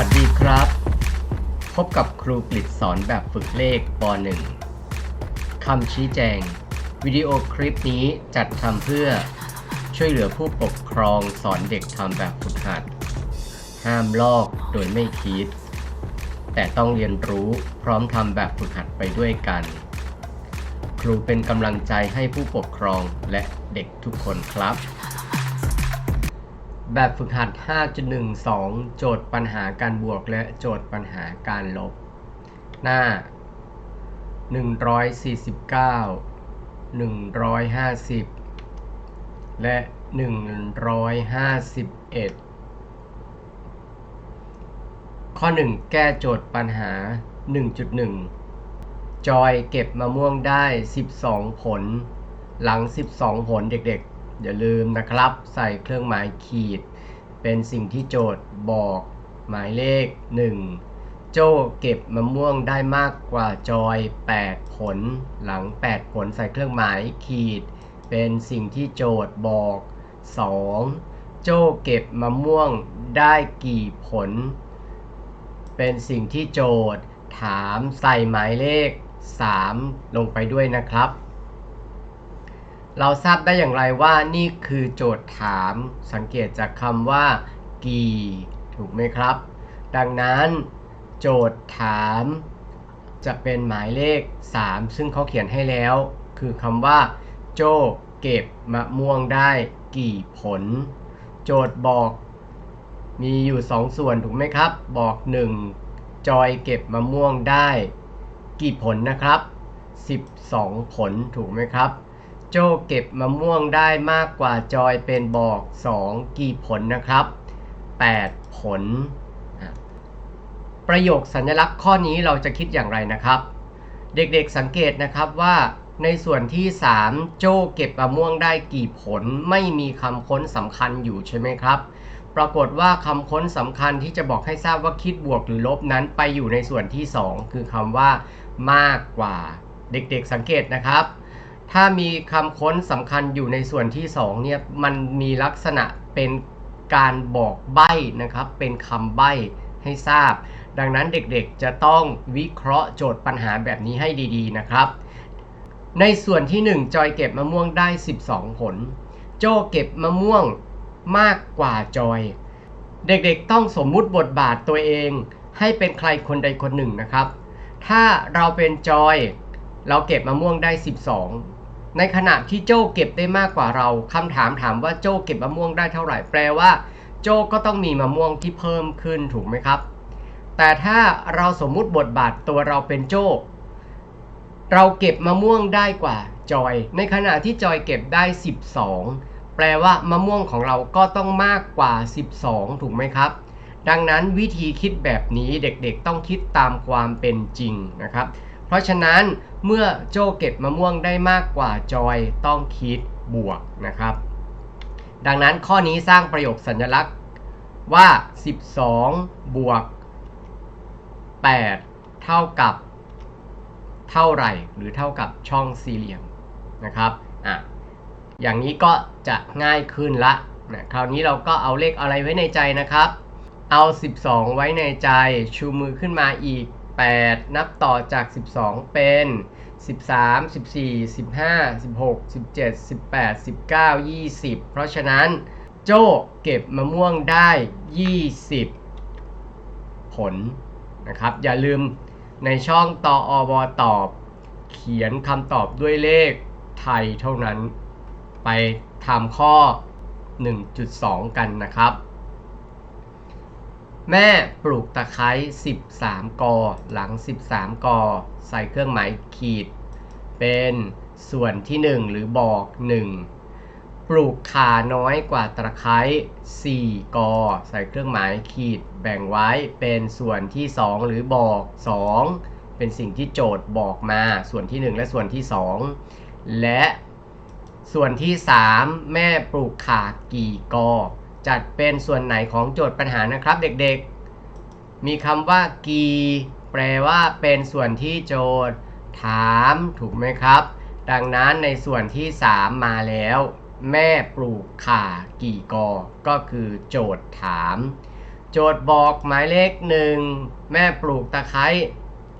วัสดีครับ พบกับครูกฤษสอนแบบฝึกเลขป .1 คำชี้แจง วิดีโอคลิปนี้จัดทำเพื่อช่วยเหลือผู้ปกครองสอนเด็กทำแบบฝึกหัด ห้ามลอกโดยไม่คิด แต่ต้องเรียนรู้พร้อมทำแบบฝึกหัดไปด้วยกัน ครูเป็นกำลังใจให้ผู้ปกครองและเด็กทุกคนครับ แบบฝึกหัด 5.12 โจทย์ปัญหาการบวกและโจทย์ปัญหาการลบ หน้า 149 150 และ 151 ข้อ 1 แก้โจทย์ปัญหา 1.1 จอยเก็บมะม่วงได้ 12 ผล หลัง 12 ผลเด็กๆ อย่าลืมนะครับ ใส่เครื่องหมายขีด เป็นสิ่งที่โจทย์บอกหมายเลข 1 โจ้เก็บมะม่วงได้มากกว่าจอย 8 ผล หลัง 8 ผลใส่เครื่องหมายขีด เป็นสิ่งที่โจทย์บอก 2. โจ้เก็บมะม่วงได้กี่ผล เป็นสิ่งที่โจทย์ถามใส่หมายเลข 3 ลงไปด้วยนะครับ เราทราบได้อย่างไรว่านี่คือโจทย์ถาม สังเกตจากคำว่า กี่ ถูกไหมครับ ดังนั้น โจทย์ถาม จะเป็นหมายเลข 3 ซึ่งเขาเขียนให้แล้ว คือคำว่า โจเก็บมะม่วงได้กี่ผล โจทย์บอก มีอยู่ 2 ส่วนถูกไหมครับ บอก 1 จอยเก็บมะม่วงได้ กี่ผลนะครับ 12 ผลถูกไหมครับ โจ้เก็บมะม่วงได้มากกว่าจอยเป็นบอก 2 กี่ผลนะครับ 8 ผล ประโยคสัญลักษณ์ข้อนี้เราจะคิดอย่างไรนะครับ เด็กๆสังเกตนะครับว่าในส่วนที่ 3 โจ้เก็บมะม่วงได้กี่ผลไม่มีคำค้นสำคัญอยู่ใช่ไหมครับ ปรากฏว่าคำค้นสำคัญที่จะบอกให้ทราบว่าคิดบวกหรือลบนั้นไปอยู่ในส่วนที่ 2 คือคำว่ามากกว่า เด็กๆสังเกตนะครับ ถ้ามีคำค้นสำคัญอยู่ในส่วนที่2เนี่ยมันมีลักษณะเป็นการบอกใบ้นะครับ เป็นคำใบ้ให้ทราบ ดังนั้นเด็กๆจะต้องวิเคราะห์โจทย์ปัญหาแบบนี้ให้ดี ๆ นะครับ ในส่วนที่ 1 จอยเก็บมะม่วงได้ 12 ผล โจเก็บมะม่วงมากกว่าจอย เด็กๆต้องสมมุติบทบาทตัวเอง ให้เป็นใครคนใดคนหนึ่งนะครับ ถ้าเราเป็นจอย เราเก็บมะม่วงได้ 12 ในขณะที่โจ้เก็บได้มากกว่าเราคำถามถามว่าโจ้เก็บมะม่วงได้เท่าไหร่แปลว่า โจ้ก็ต้องมีมะม่วงที่เพิ่มขึ้นถูกไหมครับ แต่ถ้าเราสมมุติบทบาทตัวเราเป็นโจ้เราเก็บมะม่วงได้กว่าจอย ในขณะที่จอยเก็บได้ 12 แปลว่ามะม่วงของเราก็ต้องมากกว่า 12 ถูกไหมครับ ดังนั้นวิธีคิดแบบนี้เด็กๆต้องคิดตามความเป็นจริงนะครับ เพราะฉะนั้น เมื่อโจเก็บมะม่วงได้มากกว่าจอยต้องคิดบวกนะครับ ดังนั้นข้อนี้สร้างประโยคสัญลักษณ์ว่า 12 บวก 8 เท่ากับเท่าไหร่หรือเท่ากับช่องสี่เหลี่ยมนะครับอะอย่างนี้ก็จะง่ายขึ้นละนะคราวนี้เราก็เอาเลขอะไรไว้ในใจนะครับ เอา 12 ไว้ในใจชูมือขึ้นมาอีก 8 นับต่อจาก 12 เป็น 13 14 15 16 17 18 19 20 เพราะฉะนั้นโจ้เก็บมะม่วงได้ 20 ผลนะครับ อย่าลืมในช่องตออบตอบ เขียนคำตอบด้วยเลขไทยเท่านั้น ไปทำข้อ 1.2 กันนะครับ แม่ปลูกตะไคร้13 กอ หลัง 13 กอ ใส่เครื่องหมายขีด เป็นส่วนที่ 1 หรือบอก 1 ปลูกขาน้อยกว่าตะไคร้4 กอ ใส่เครื่องหมายขีด แบ่งไว้เป็นส่วนที่ 2 หรือบอก 2 เป็นสิ่งที่โจทย์บอกมา ส่วนที่ 1 และส่วนที่ 2 และส่วนที่ 3 แม่ปลูกขากี่กอ จัดเป็นส่วนไหนของโจทย์ปัญหานะครับเด็กๆ มีคำว่ากีแปลว่าเป็นส่วนที่โจทย์ ถามถูกไหมครับ ดังนั้นในส่วนที่ 3 มาแล้ว แม่ปลูกข่ากี่กอ ก็คือโจทย์ถาม โจทย์บอกหมายเลขหนึ่งแม่ปลูกตะไคร้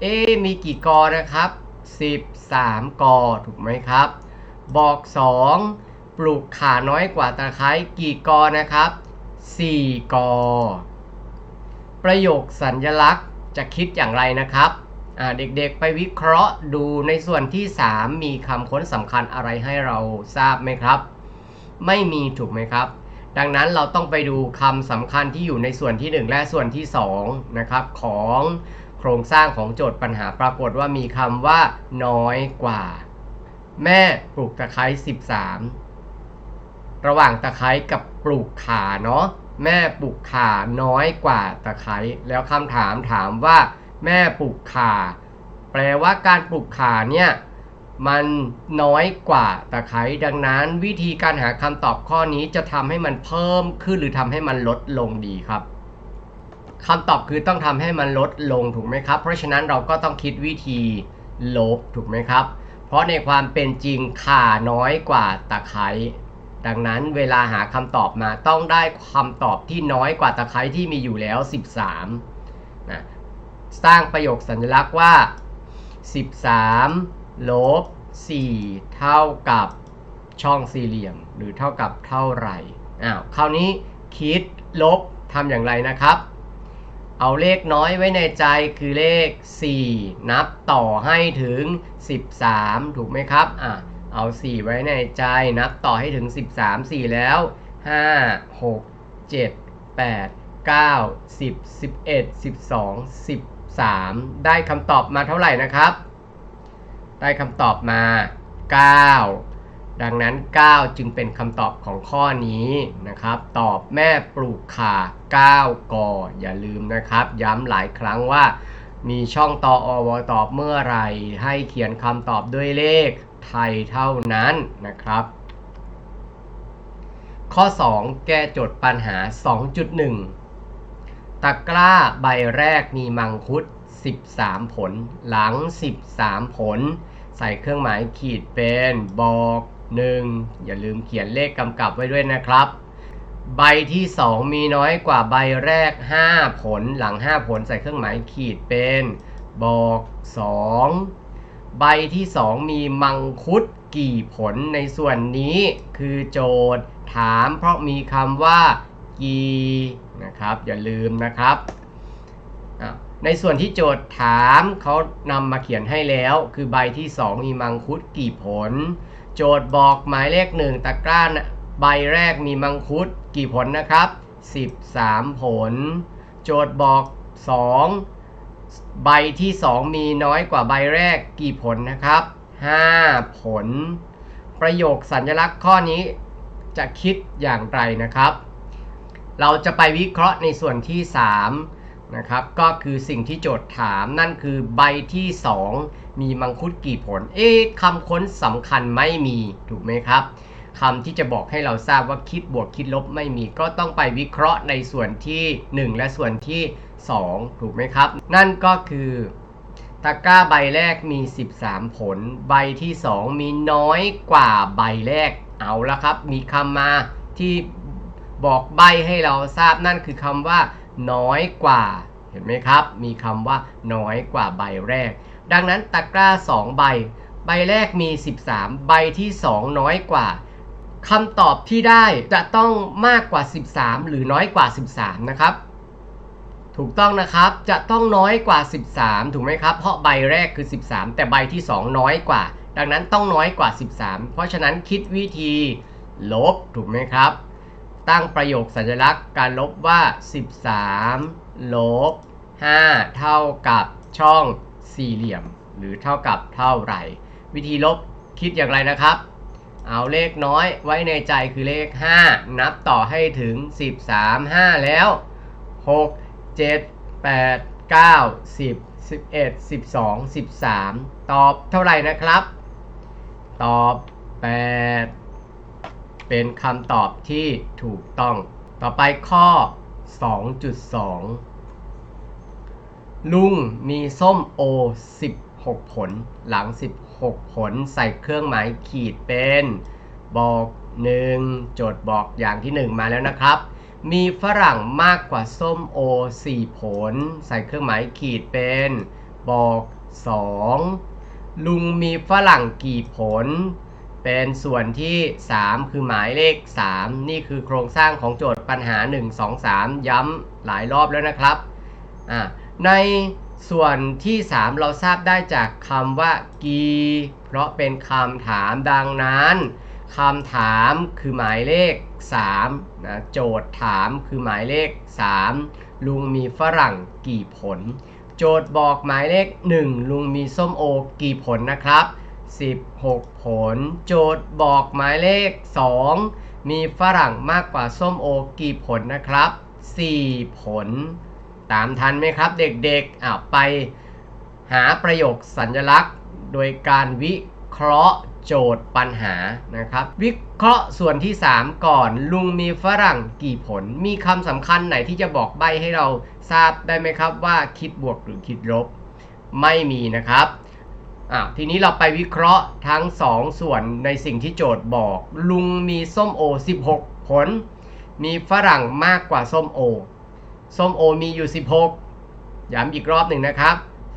เอ๊มีกี่กอนะครับ 13 กอถูกไหมครับ บอก 2 ปลูกขาน้อยกว่าตะไคร้กี่กอนะครับ 4 กอ ประโยคสัญลักษณ์จะคิดอย่างไรนะครับ เด็กๆไปวิเคราะห์ดูในส่วนที่ 3 มีคำค้นสำคัญอะไรให้เราทราบไหมครับ ไม่มีถูกไหมครับ ดังนั้นเราต้องไปดูคำสำคัญที่อยู่ในส่วนที่ 1 และส่วนที่2นะครับของโครงสร้างของโจทย์ปัญหาปรากฏว่ามีคำว่า น้อยกว่า แม่ปลูกตะไคร้13 ระหว่างตะไคร้กับปลูกขาเนาะแม่ปลูกขาน้อยกว่าตะไคร้แล้วคำถามถามว่า แม่ปลูกขาแปลว่าการปลูกขาเนี่ยมันน้อยกว่าตะไคร้ดังนั้น วิธีการหาคำตอบข้อนี้จะทำให้มันเพิ่มขึ้นหรือทำให้มันลดลงดีครับคำตอบคือต้องทำให้มันลดลงถูกไหมครับ เพราะฉะนั้นเราก็ต้องคิดวิธีลบถูกไหมครับ เพราะในความเป็นจริงข่าน้อยกว่าตะไคร้ ดังนั้นเวลาหาคำตอบมาต้องได้คำตอบที่น้อยกว่าตะไคร้ที่มีอยู่แล้ว 13นะสร้างประโยคสัญลักษณ์ว่า 13 ลบ 4 เท่ากับช่องสี่เหลี่ยม หรือเท่ากับเท่าไหร่อ้าวคราวนี้คิดลบทำอย่างไรนะครับ เอาเลขน้อยไว้ในใจคือเลข 4 นับต่อให้ถึง 13 ถูกไหมครับอะ เอา 4 ไว้ในใจนับต่อให้ถึง 13 4 แล้ว 5 6 7 8 9 10 11 12 13 ได้คำตอบมาเท่าไหร่นะครับ ได้คำตอบมา 9 ดังนั้น 9 จึงเป็นคำตอบของข้อนี้นะครับ ตอบแม่ปลูกข่า9กออย่าลืมนะครับ ย้ำหลายครั้งว่ามีช่องตออวตอบเมื่อไหรให้เขียนคำตอบด้วยเลข ไทยเท่านั้นนะครับ ข้อ 2 แก้โจทย์ปัญหา 2.1 ตะกร้าใบแรกมีมังคุด 13 ผล หลัง 13 ผล ใส่เครื่องหมายขีดเป็นบอก1อย่าลืมเขียนเลขกำกับไว้ด้วยนะครับ ใบที่ 2 มีน้อยกว่าใบแรก 5 ผลหลัง 5 ผลใส่เครื่องหมายขีดเป็นบอก 2 ใบที่ 2 มีมังคุดกี่ผลในส่วนนี้คือโจทย์ ถามเพราะมีคำว่า กี่นะครับอย่าลืมนะครับในส่วนที่โจทย์ถามเขานำมาเขียนให้แล้ว คือใบที่ 2 มีมังคุดกี่ผล โจทย์บอกหมายเลข1ตะกร้านใบแรกมีมังคุดกี่ผลนะครับ 13 ผล โจทย์บอก 2 ใบที่ 2 มีน้อยกว่าใบแรกกี่ผลนะครับ 5 ผล ประโยคสัญลักษณ์ข้อนี้จะคิดอย่างไรนะครับ เราจะไปวิเคราะห์ในส่วนที่ 3 นะครับ ก็คือสิ่งที่โจทย์ถามนั่นคือใบที่ 2 มีมังคุดกี่ผล เอ๊ะคำค้นสำคัญไม่มีถูกไหมครับ คำที่จะบอกให้เราทราบว่าคิดบวกคิดลบไม่มี ก็ต้องไปวิเคราะห์ในส่วนที่ 1 และส่วนที่ 2 ถูกไหมครับ นั่นก็คือตะกร้าใบแรกมี 13 ผล ใบที่ 2 มีน้อยกว่าใบแรกเอาละครับ มีคำมาที่บอกใบให้เราทราบนั่นคือคำว่า น้อยกว่า เห็นไหมครับ มีคำว่าน้อยกว่าใบแรก ดังนั้นตะกร้า 2 ใบ ใบแรกมี 13 ใบที่ 2 น้อยกว่า คำตอบที่ได้จะต้องมากกว่า 13 หรือน้อยกว่า 13 นะครับ ถูกต้องนะครับจะต้องน้อยกว่า 13 ถูกไหมครับ เพราะใบแรกคือ 13 แต่ใบที่ 2 น้อยกว่า ดังนั้นต้องน้อยกว่า 13 เพราะฉะนั้นคิดวิธีลบถูกไหมครับ ตั้งประโยคสัญลักษณ์การลบว่า 13 ลบ 5 เท่ากับช่องสี่เหลี่ยม หรือเท่ากับเท่าไหร่ วิธีลบคิดอย่างไรนะครับ เอาเลขน้อยไว้ในใจคือเลข 5 นับต่อให้ถึง 13 5 แล้ว 6 7 8 9 10 11 12 13 ตอบเท่าไหร่นะครับ ตอบ 8 เป็นคำตอบที่ถูกต้อง ต่อไปข้อ 2.2 ลุงมีส้มโอ 16 ผลหลัง 16 ผลใส่เครื่องหมายขีดเป็นบอก1โจทย์บอกอย่างที่ 1 มาแล้วนะครับ มีฝรั่งมากกว่าส้มโอ 4 ผล ใส่เครื่องหมายขีดเป็นบอก 2 ลุงมีฝรั่งกี่ผล เป็นส่วนที่ 3 คือหมายเลข 3 นี่คือโครงสร้างของโจทย์ปัญหา 1 2 3 ย้ำหลายรอบแล้วนะครับใน ส่วนที่ 3 เราทราบได้จากคำว่ากี เพราะเป็นคำถามดังนั้นคำถามคือหมายเลข3นะโจทย์ถามคือหมายเลข 3 ลุงมีฝรั่งกี่ผล โจทย์บอกหมายเลข 1 ลุงมีส้มโอกี่ผลนะครับ 16 ผล โจทย์บอกหมายเลข 2 มีฝรั่งมากกว่าส้มโอกี่ผลนะครับ 4 ผล ตามทันไหมครับ เด็กๆอะไปหาประโยคสัญลักษณ์ โดยการวิเคราะห์โจทย์ปัญหานะครับ วิเคราะห์ส่วนที่ 3 ก่อน ลุงมีฝรั่งกี่ผล มีคำสำคัญไหนที่จะบอกใบให้เราทราบได้ไหมครับว่าคิดบวกหรือคิดลบ ไม่มีนะครับอะทีนี้เราไปวิเคราะห์ทั้ง 2 ส่วนในสิ่งที่โจทย์บอก ลุงมีส้มโอ 16 ผล มีฝรั่งมากกว่าส้มโอ ส้มโอมีอยู่ 16 ย้ำอีกรอบหนึ่งนะครับ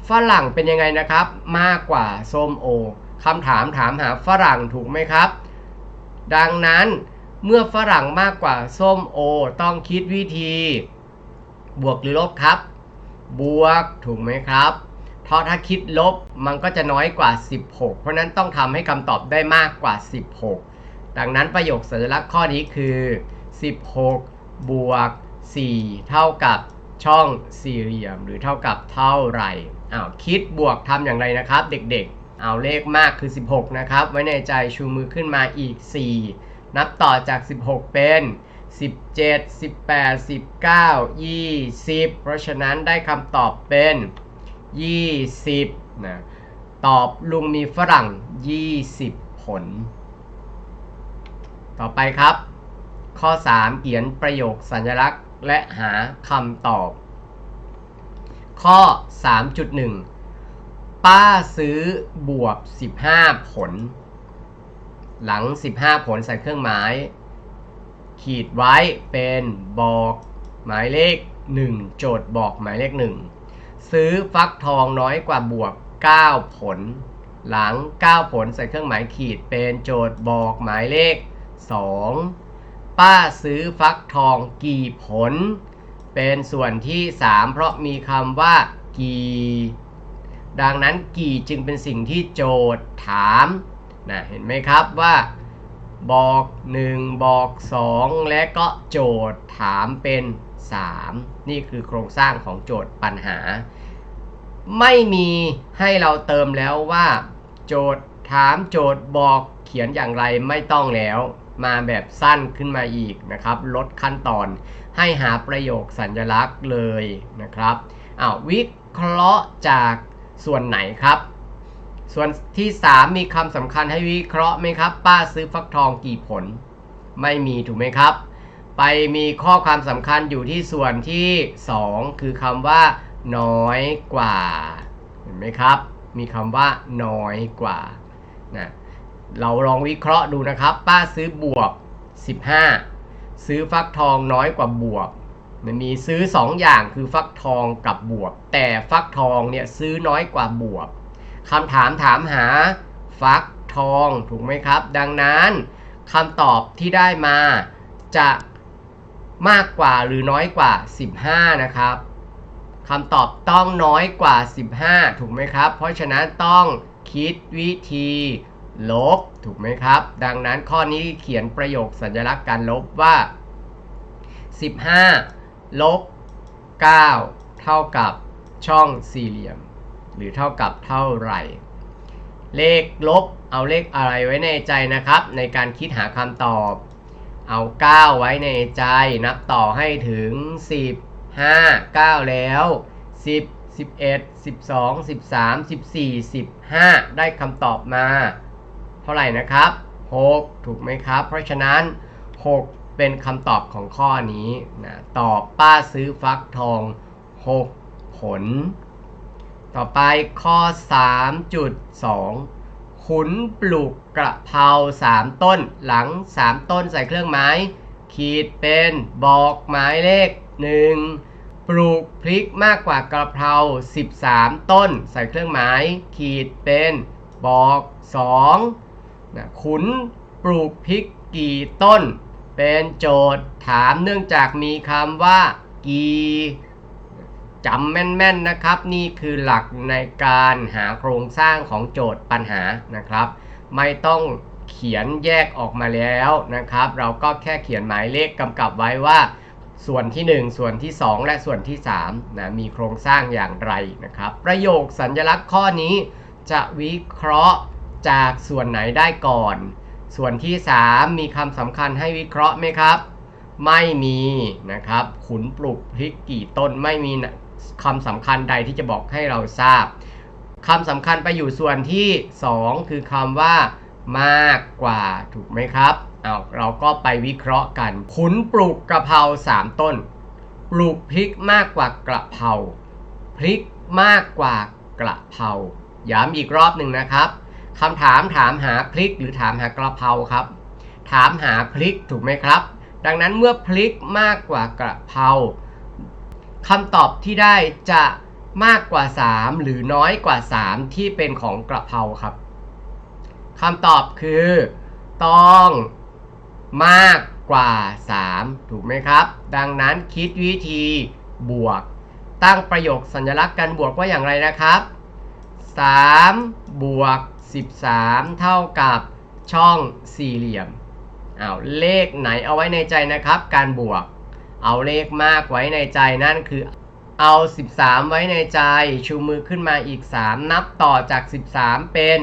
ฝรั่งเป็นยังไงนะครับ มากกว่าส้มโอคำถามถามหาฝรั่งถูกไหมครับ ดังนั้นเมื่อฝรั่งมากกว่าส้มโอ ต้องคิดวิธี บวกหรือลบครับ บวกถูกไหมครับ เพราะถ้าคิดลบมันก็จะน้อยกว่า 16 เพราะนั้นต้องทำให้คำตอบได้มากกว่า 16 ดังนั้นประโยคสัญลักษณ์ข้อนี้คือ 16 บวก 4 เท่ากับช่องสี่เหลี่ยมหรือเท่ากับเท่าไหร่อ้าวคิดบวกทำอย่างไรนะครับ เด็กๆ เอาเลขมากคือ 16 นะครับ ไว้ในใจชูมือขึ้นมาอีก 4 นับต่อจาก 16 เป็น 17 18 19 20 เพราะฉะนั้นได้คำตอบเป็น 20นะตอบลุงมีฝรั่ง 20 ผล ต่อไปครับ ข้อ 3 เขียนประโยคสัญลักษณ์ และหาคำตอบ ข้อ 3.1 ป้าซื้อบวก 15 ผล หลัง 15 ผลใส่เครื่องหมาย ขีดไว้เป็นบอกหมายเลข 1 โจทย์บอกหมายเลข 1 ซื้อฟักทองน้อยกว่าบวก 9 ผล หลัง 9 ผลใส่เครื่องหมายขีดเป็นโจทย์บอกหมายเลข 2 ป้าซื้อฟักทองกี่ผล เป็นส่วนที่ 3 เพราะมีคำว่า กี่ ดังนั้นกี่จึงเป็นสิ่งที่โจทย์ถามนะเห็นไหมครับว่า บอก 1 บอก 2 และก็โจทย์ถามเป็น 3 นี่คือโครงสร้างของโจทย์ปัญหา ไม่มีให้เราเติมแล้วว่า โจทย์ถามโจทย์บอกเขียนอย่างไรไม่ต้องแล้ว มาแบบสั้นขึ้นมาอีกนะครับ ลดขั้นตอนให้หาประโยคสัญลักษณ์เลยนะครับอ้าววิเคราะห์จากส่วนไหนครับ ส่วนที่ 3 มีคำสำคัญให้วิเคราะห์ไหมครับ ป้าซื้อฟักทองกี่ผล ไม่มีถูกไหมครับ ไปมีข้อความสำคัญอยู่ที่ส่วนที่ 2 คือคำว่า น้อยกว่า เห็นไหมครับ มีคำว่าน้อยกว่านะ เราลองวิเคราะห์ดูนะครับ ป้าซื้อบวก 15 ซื้อฟักทองน้อยกว่าบวก มันมีซื้อ 2 อย่างคือฟักทองกับบวก แต่ฟักทองเนี่ยซื้อน้อยกว่าบวกคำถามถามหาฟักทองถูกไหมครับ ดังนั้นคำตอบที่ได้มาจะมากกว่าหรือน้อยกว่า 15 นะครับคำตอบต้องน้อยกว่า 15 ถูกไหมครับ เพราะฉะนั้นต้องคิดวิธี ลบถูกไหมครับ ดังนั้นข้อนี้เขียนประโยคสัญลักษณ์การลบว่า 15 ลบ 9 เท่ากับช่องสี่เหลี่ยม หรือเท่ากับเท่าไหร่ เลขลบเอาเลขอะไรไว้ในใจนะครับ ในการคิดหาคำตอบ เอา 9 ไว้ในใจ นับต่อให้ถึง 10 5 9 แล้ว 10 11 12 13 14 15 ได้คำตอบมา ท่าไหร่นะครับ 6 ถูกไหมครับ เพราะฉะนั้น 6 เป็นคำตอบของข้อนี้นะตอบป้าซื้อฟักทอง 6 ผล ต่อไปข้อ 3.2 ขุนปลูกกระเพรา3 ต้นหลัง 3 ต้นใส่เครื่องหมายขีดเป็นบอกหมายเลขหนึ่งปลูกพริกมากกว่ากระเพรา 13 ต้น ใส่เครื่องหมาย ขีดเป็นบอก 2 นะขุนปลูกพริกกี่ต้น เป็นโจทย์ถามเนื่องจากมีคำว่า กี่จำแม่นๆนะครับ นี่คือหลักในการหาโครงสร้างของโจทย์ปัญหานะครับ ไม่ต้องเขียนแยกออกมาแล้วนะครับ เราก็แค่เขียนหมายเลขกำกับไว้ว่า ส่วนที่ 1 ส่วนที่ 2 และส่วนที่3นะมีโครงสร้างอย่างไรนะครับ ประโยคสัญลักษณ์ข้อนี้จะวิเคราะห์ จากส่วนไหนได้ก่อน ส่วนที่ 3 มีคำสำคัญให้วิเคราะห์ไหมครับ ไม่มีนะครับ ขุนปลูกพริกกี่ต้นไม่มีคำสำคัญใดที่จะบอกให้เราทราบคำสำคัญไปอยู่ส่วนที่ 2 คือคำว่ามากกว่าถูกไหมครับเอาเราก็ไปวิเคราะห์กัน ขุนปลูกกระเพรา3 ต้น ปลูกพริกมากกว่ากระเพราพริกมากกว่ากระเพราย้ำอีกรอบหนึ่งนะครับ คำถามถามหาพริกหรือถามหากระเพราครับ ถามหาพริกถูกไหมครับ ดังนั้นเมื่อพริกมากกว่ากระเพราคำตอบที่ได้จะมากกว่า 3 หรือน้อยกว่า 3 ที่เป็นของกระเพราครับคำตอบคือ ต้องมากกว่า 3 ถูกไหมครับ ดังนั้นคิดวิธีบวก ตั้งประโยคสัญลักษณ์การบวกว่าอย่างไรนะครับ 3 บวก 13 เท่ากับช่องสี่เหลี่ยมเอาเลขไหนเอาไว้ในใจนะครับ การบวก เอาเลขมากไว้ในใจนั่นคือเอา 13 ไว้ในใจ ชูมือขึ้นมาอีก 3 นับต่อจาก 13 เป็น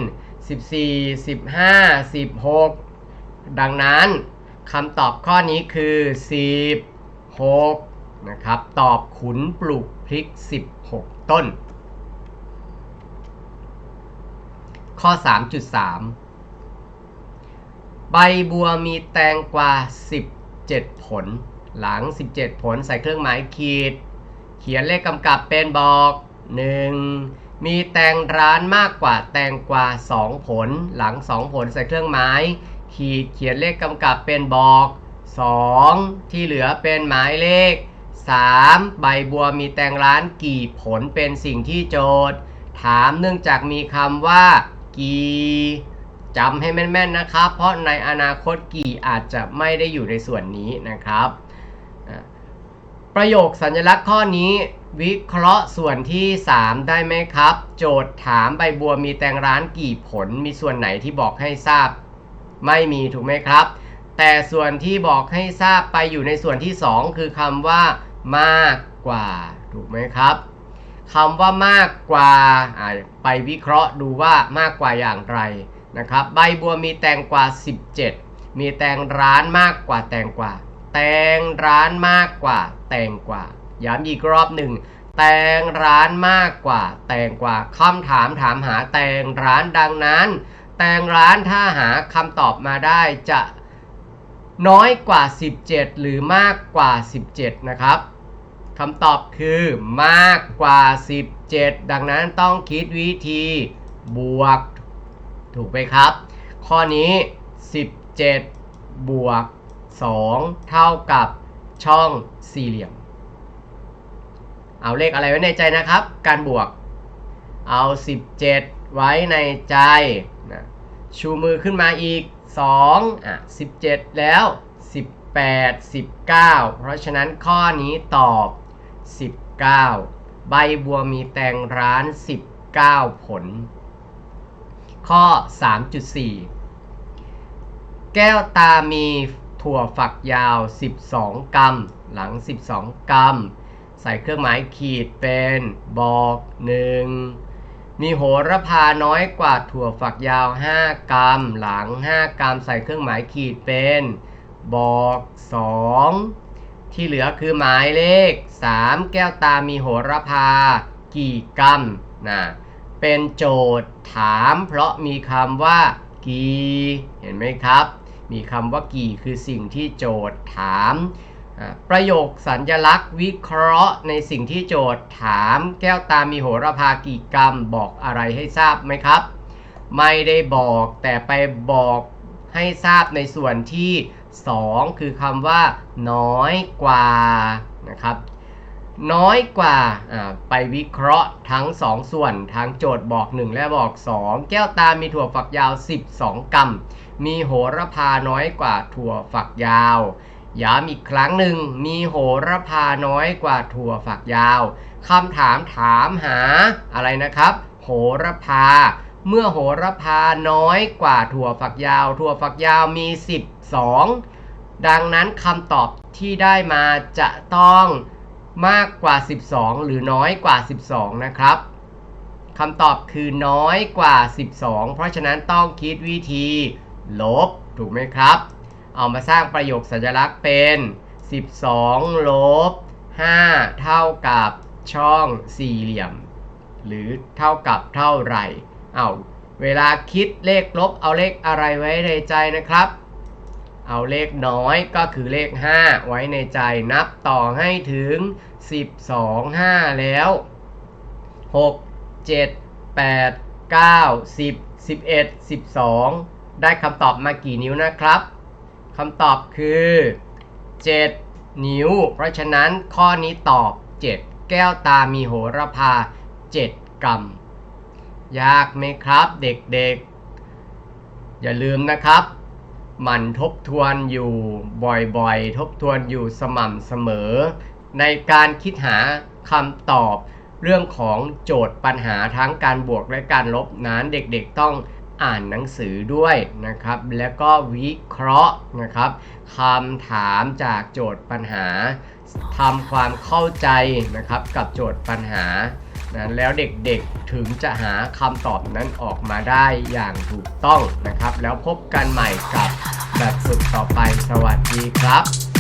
14 15 16 ดังนั้นคำตอบข้อนี้คือ 16 นะครับ ตอบขุนปลูกพริก 16 ต้น ข้อ 3.3 ใบบัวมีแตงกวา 17 ผล หลัง 17 ผลใส่เครื่องหมายขีด เขียนเลขกำกับเป็นบอก 1. มีแตงร้านมากกว่าแตงกวา 2 ผล หลัง 2 ผลใส่เครื่องหมาย ขีดเขียนเลขกำกับเป็นบอก 2 ที่เหลือเป็นหมายเลข 3. ใบบัวมีแตงร้านกี่ผลเป็นสิ่งที่โจทย์ ถามเนื่องจากมีคำว่า กีจำให้แม่นๆนะครับ เพราะในอนาคตกี่อาจจะไม่ได้อยู่ในส่วนนี้นะครับ ประโยคสัญลักษณ์ข้อนี้ วิเคราะห์ส่วนที่ 3 ได้ไหมครับ โจทย์ถามใบบัวมีแตงร้านกี่ผลมีส่วนไหนที่บอกให้ทราบ ไม่มีถูกไหมครับ แต่ส่วนที่บอกให้ทราบไปอยู่ในส่วนที่ 2 คือคำว่ามากกว่าถูกไหมครับ คำว่ามากกว่าไปวิเคราะห์ดูว่ามากกว่าอย่างไรนะครับใบบัวมีแตงกว่า 17 มีแตงร้านมากกว่าแตงกว่า แตงร้านมากกว่า แตงกว่าย้ำอีกรอบหนึ่งแตงร้านมากกว่า แตงกว่าคำถามถามหาแตงร้านดังนั้น แตงร้านถ้าหาคำตอบมาได้จะน้อยกว่า 17 หรือมากกว่า 17 นะครับ คำตอบคือมากกว่า 17 ดังนั้นต้องคิดวิธีบวก ถูกไหมครับ ข้อนี้ 17 บวก 2 เท่ากับช่องสี่เหลี่ยม เอาเลขอะไรไว้ในใจนะครับ การบวก เอา 17 ไว้ในใจนะชูมือขึ้นมาอีก 2 อะ 17 แล้ว 18 19 เพราะฉะนั้นข้อนี้ตอบ 19 ใบบัวมีแตงร้าน 19 ผล ข้อ 3.4 แก้วตามีถั่วฝักยาว 12 กรัม หลัง 12 กรัม ใส่เครื่องหมายขีดเป็นบอกหนึ่งมีโหระพาน้อยกว่าถั่วฝักยาว 5 กรัม หลัง 5 กรัม ใส่เครื่องหมายขีดเป็นบอก 2 ที่เหลือคือหมายเลข 3 แก้วตามีโหระพา กี่กรัมนะเป็นโจทย์ถามเพราะมีคำว่า กี่ เห็นไหมครับ มีคำว่ากี่คือสิ่งที่โจทย์ถาม ประโยคสัญญลักษณ์วิเคราะห์ในสิ่งที่โจทย์ถาม แก้วตามีโหระพากี่กรัมบอกอะไรให้ทราบไหมครับ ไม่ได้บอกแต่ไปบอกให้ทราบในส่วนที่ 2 คือคำว่า น้อยกว่านะครับน้อยกว่าไปวิเคราะห์ทั้ง 2 ส่วนทั้งโจทย์บอก 1 และบอก 2 แก้วตามีถั่วฝักยาว 12 กรัม มีโหระพาน้อยกว่าถั่วฝักยาวย้ำอีกครั้งหนึ่งมีโหระพาน้อยกว่าถั่วฝักยาวคำถามถามหาอะไรนะครับ โหระพา เมื่อโหระพาน้อยกว่าถั่วฝักยาว ถั่วฝักยาวมี 12 ดังนั้นคำตอบที่ได้มาจะต้องมากกว่า 12 หรือน้อยกว่า 12 นะครับคำตอบคือน้อยกว่า 12 เพราะฉะนั้นต้องคิดวิธีลบถูกไหมครับ เอามาสร้างประโยคสัญลักษณ์เป็น 12 ลบ 5 เท่ากับช่องสี่เหลี่ยม หรือเท่ากับเท่าไหร่ เอาเวลาคิดเลขลบเอาเลขอะไรไว้ในใจนะครับ เอาเลขน้อยก็คือเลข 5 ไว้ในใจนับต่อให้ถึง 12 5 แล้ว 6 7 8 9 10 11 12 ได้คำตอบมากี่นิ้วนะครับคำตอบคือ 7 นิ้ว เพราะฉะนั้นข้อนี้ตอบ 7 แก้วตามีโหระพา 7 กรัม ยากไหมครับเด็กๆ อย่าลืมนะครับ มันทบทวนอยู่บ่อยๆ ทบทวนอยู่สม่ำเสมอ ในการคิดหาคำตอบเรื่องของโจทย์ปัญหาทั้งการบวกและการลบนั้นเด็กๆต้องอ่านหนังสือด้วยนะครับ แล้วก็วิเคราะห์นะครับคำถามจากโจทย์ปัญหาทำความเข้าใจนะครับกับโจทย์ปัญหา นะแล้วเด็กๆถึงจะหาคำตอบนั้นออกมาได้อย่างถูกต้องนะครับ แล้วพบกันใหม่กับแบบฝึกต่อไปสวัสดีครับ